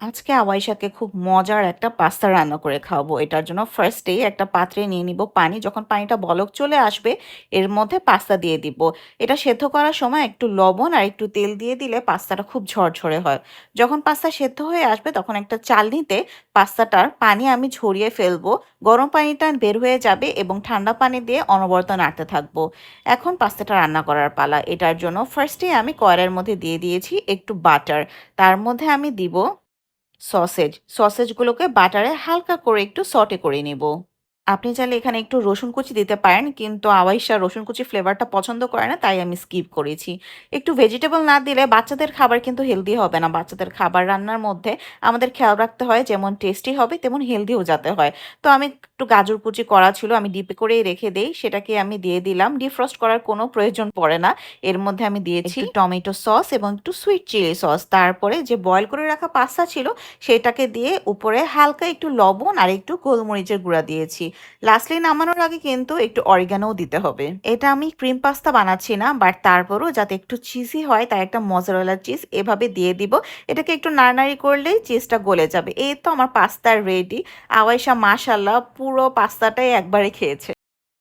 আজকে আওয়াইশাকে খুব মজার একটা পাস্তা রান্না করে খাওয়াবো। এটার জন্য ফার্স্টেই একটা পাত্রে নিয়ে নিব পানি। যখন পানিটা বলক চলে আসবে, এর মধ্যে পাস্তা দিয়ে দিব। এটা সেদ্ধ করার সময় একটু লবণ আর একটু তেল দিয়ে দিলে পাস্তাটা খুব ঝরঝরে হয়। যখন পাস্তা সেদ্ধ হয়ে আসবে, তখন একটা চালনিতে পাস্তাটার পানি আমি ঝরিয়ে ফেলব। গরম পানিটা বের হয়ে যাবে এবং ঠান্ডা পানি দিয়ে অনবরত নাড়তে থাকব। এখন পাস্তাটা রান্না করার পালা। এটার জন্য ফার্স্টেই আমি কড়াইয়ের মধ্যে দিয়ে দিয়েছি একটু বাটার। তার মধ্যে আমি দিব সসেজ। সসেজগুলোকে বাটারে হালকা করে একটু সটে করে নেব। আপনি চাইলে এখানে একটু রসুন কুচি দিতে পারেন কিন্তু আওয়াইশা রসুন কুচি ফ্লেভারটা পছন্দ করে না তাই আমি স্কিপ করেছি। একটু ভেজিটেবল না দিলে বাচ্চাদের খাবার কিন্তু হেলদি হবে না। বাচ্চাদের খাবার রান্নার মধ্যে আমাদের খেয়াল রাখতে হয় যেমন টেস্টি হবে তেমন হেলদিও যাতে হয়। তো আমি একটু গাজর কুচি করা ছিল আমি ডিপে করেই রেখে দেই সেটাকে আমি দিয়ে দিলাম। ডিফ্রস্ট করার কোনো প্রয়োজন পড়ে না। এর মধ্যে আমি দিয়েছি টমেটো সস এবং একটু সুইট চিলি সস তারপরে যে বয়েল করে রাখা পাস্তা ছিল সেটাকে দিয়ে উপরে হালকা একটু লবণ আর একটু গোলমরিচের গুঁড়া দিয়েছি। লাস্টলি নামানোর আগে কিন্তু একটু অরিগানোও দিতে হবে। এটা আমি ক্রিম পাস্তা বানাচ্ছি না বাট তারপরও যাতে একটু চিজি হয়, তাই একটা মজারওয়ালা চিজ এভাবে দিয়ে দিব। এটাকে একটু নাড়ানাড়ি করলেই চিজটা গলে যাবে। এই তো আমার পাস্তা রেডি আওয়াইশা মাশাল্লাহ পুরো পাস্তাটাই একবারে খেয়েছে।